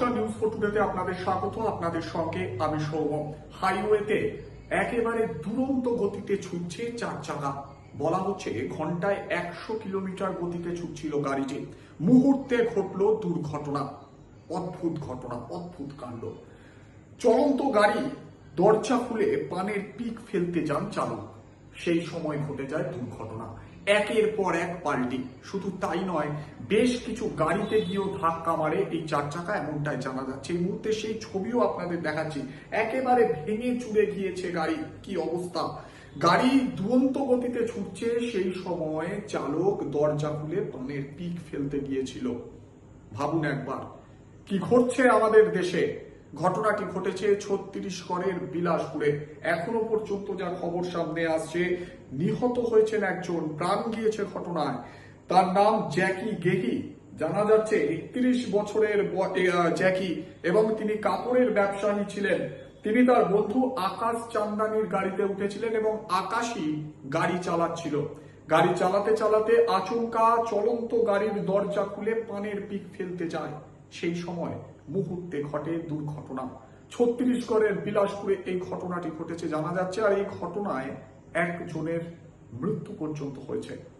নমস্কার news four টুডেতে আপনাদের স্বাগত। আপনাদের সঙ্গে আমি সৌম হাইওয়েতে একেবারে দুরন্ত গতিতে ছুটছে চার চাকা। বলা হচ্ছে ঘন্টায় একশো কিলোমিটার গতিতে ছুটছিল গাড়িটি। মুহূর্তে ঘটলো দুর্ঘটনা। অদ্ভুত ঘটনা, অদ্ভুত কাণ্ড। চলন্ত গাড়ি দরজা খুলে পানের পিক ফেলতে যান চালক। সেই সময় ঘটে যায় দুর্ঘটনা। একের পর এক পাল্টি। শুধু তাই নয়, বেশ কিছু গাড়িতে গিয়েও ধাক্কা মারে এই চার চাকা, এমনটাই জানা যাচ্ছে। এই মুহূর্তে সেই ছবিও আপনাদের দেখাচ্ছি। একেবারে ভেঙে চুড়ে গিয়েছে গাড়ি। কি অবস্থা? গাড়ি দুরন্ত গতিতে ছুটছে, সেই সময় চালক দরজা খুলে পানের পিক ফেলতে গিয়েছিল। ভাবুন একবার, কি ঘটছে আমাদের দেশে? ঘটনাটি ঘটেছে ছত্রিশ ছত্তিশগড়ের বিলাসপুরে। এখনও পর্যন্ত যা খবর সামনে আসছে, নিহত হয়েছেন একজন, প্রাণ গিয়েছে ঘটনায়। তার নাম জ্যাকি গেহি জানা যাচ্ছে একত্রিশ বছরের জ্যাকি এবং তিনি কাপড়ের ব্যবসায়ী ছিলেন। তিনি তার বন্ধু আকাশ চান্দানির গাড়িতে উঠেছিলেন এবং আকাশই গাড়ি চালাচ্ছিল। গাড়ি চালাতে চালাতে আচমকা চলন্ত গাড়ির দরজা খুলে পানের পিক ফেলতে যায়। সেই সময় মুহূর্তে ঘটে দুর্ঘটনা। ছত্তিশগড়ের বিলাসপুরে এই ঘটনাটি ঘটেছে, জানা যাচ্ছে, আর এই ঘটনায় একজনের মৃত্যু পর্যন্ত হয়েছে।